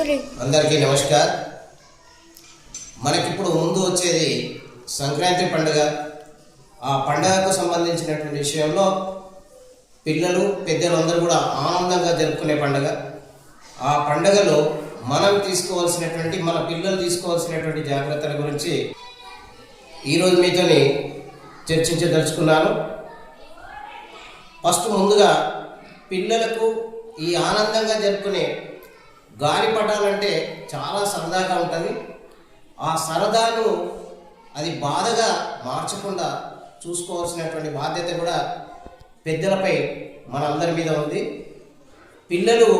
అందరికీ నమస్కార్. మనకిప్పుడు ముందు వచ్చేది సంక్రాంతి పండుగ. ఆ పండుగకు సంబంధించినటువంటి విషయంలో పిల్లలు పెద్దలు అందరూ కూడా ఆనందంగా జరుపుకునే పండుగ. ఆ పండుగలో మనం తీసుకోవాల్సినటువంటి మన పిల్లలు తీసుకోవాల్సినటువంటి జాగ్రత్తల గురించి ఈరోజు మీతోని చర్చించదలుచుకున్నాను. ఫస్ట్ ముందుగా పిల్లలకు ఈ ఆనందంగా జరుపుకునే గాలిపటాలంటే చాలా సరదాగా ఉంటుంది. ఆ సరదాను అది బాధగా మార్చకుండా చూసుకోవాల్సినటువంటి బాధ్యత కూడా పెద్దలపై మనందరి మీద ఉంది. పిల్లలు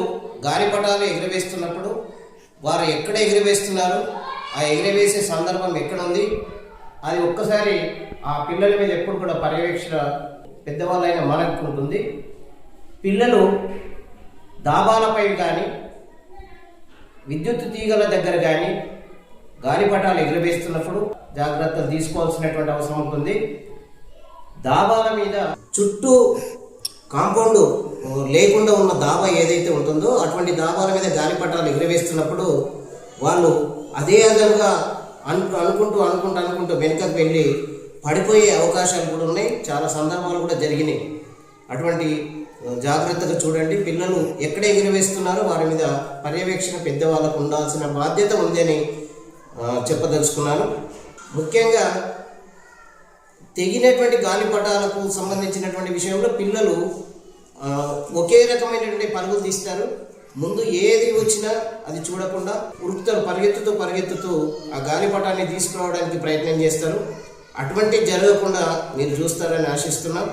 గాలిపటాలు ఎగురవేస్తున్నప్పుడు వారు ఎక్కడ ఎగురవేస్తున్నారు ఆ ఎగురవేసే సందర్భం ఎక్కడ ఉంది అది ఒక్కసారి ఆ పిల్లల మీద ఎప్పుడు కూడా పర్యవేక్షణ పెద్దవాళ్ళైన మనకు ఉంటుంది. పిల్లలు దాబాలపై కానీ విద్యుత్ తీగల దగ్గర కానీ గాలిపటాలు ఎగురవేస్తున్నప్పుడు జాగ్రత్తలు తీసుకోవాల్సినటువంటి అవసరం ఉంటుంది. దాబాల మీద చుట్టూ కాంపౌండ్ లేకుండా ఉన్న దాబా ఏదైతే ఉంటుందో అటువంటి దాబాల మీద గాలిపటాలు ఎగురవేస్తున్నప్పుడు వాళ్ళు అదే విధంగా అను అనుకుంటూ అనుకుంటూ అనుకుంటూ వెనుకకు వెళ్ళి పడిపోయే అవకాశాలు కూడా ఉన్నాయి. చాలా సందర్భాలు కూడా జరిగినాయి. అటువంటి జాగ్రత్తగా చూడండి. పిల్లలు ఎక్కడ ఎగిరివేస్తున్నారో వారి మీద పర్యవేక్షణ పెద్దవాళ్ళకు ఉండాల్సిన బాధ్యత ఉందని చెప్పదలుచుకున్నాను. ముఖ్యంగా తెగినటువంటి గాలిపటాలకు సంబంధించినటువంటి విషయంలో పిల్లలు ఒకే రకమైనటువంటి పరుగులు తీస్తారు. ముందు ఏది వచ్చినా అది చూడకుండా ఉరుకుతారు పరిగెత్తుతూ పరిగెత్తుతూ ఆ గాలిపటాన్ని తీసుకురావడానికి ప్రయత్నం చేస్తారు. అటువంటి జరగకుండా మీరు చూస్తారని ఆశిస్తున్నాం.